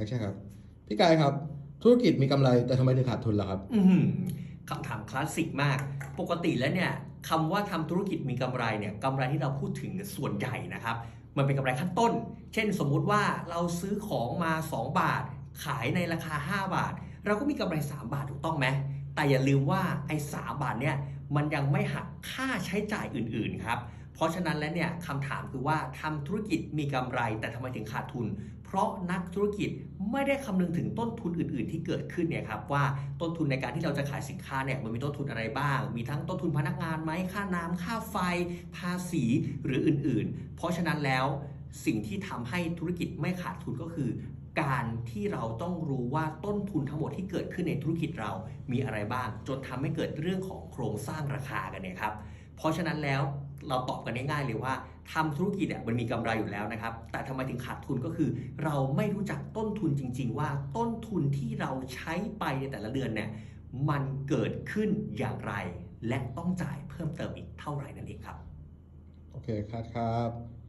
แอคชั่นครับ พี่กายครับ ธุรกิจมีกำไรแต่ทำไมถึงขาดทุนล่ะครับ อื้อหือคำถามคลาสสิกมาก ปกติแล้วเนี่ยคำว่าทำธุรกิจมีกำไรเนี่ยกำไรที่เราพูดถึงส่วนใหญ่นะครับ มันเป็นกำไรขั้นต้น เช่นสมมุติว่าเราซื้อของมา 2 บาท ขายในราคา 5 บาท เราก็มีกำไร 3 บาทถูกต้องไหมแต่อย่าลืมว่าไอ้สาบาทเนี่ยมันยังไม่หักค่าใช้จ่ายอื่นๆครับ เพราะฉะนั้นแล้วเนี่ยคำถามคือว่าทำธุรกิจมีกำไร แต่ทำไมถึงขาดทุน เพราะนักธุรกิจไม่ได้คำนึงถึงต้นทุนอื่น ๆ ที่เกิดขึ้นเนี่ยครับว่าต้นทุนในการที่เราจะขายสินค้าเนี่ยมันมีต้นทุนอะไรบ้าง มีทั้งต้นทุนพนักงานไหมค่าน้ำค่าไฟ ภาษีหรืออื่น ๆ เพราะฉะนั้นแล้วสิ่งที่ทำให้ธุรกิจไม่ขาดทุนก็คือการที่เราต้องรู้ว่าต้นทุนทั้งหมดที่เกิดขึ้นในธุรกิจเรามีอะไรบ้าง จนทำให้เกิดเรื่องของโครงสร้างราคากันเนี่ยครับ เพราะฉะนั้นแล้วเราตอบกันง่ายๆเลยว่าทำธุรกิจเนี่ยมันมีกำไรอยู่แล้วนะครับ แต่ทำไมถึงขาดทุนก็คือ เราไม่รู้จักต้นทุนจริง ๆ ว่าต้นทุนที่เราใช้ไปในแต่ละเดือนเนี่ยมันเกิดขึ้นอย่างไร และต้องจ่ายเพิ่มเติมอีกเท่าไหร่นั่นเองครับ โอเคครับครับ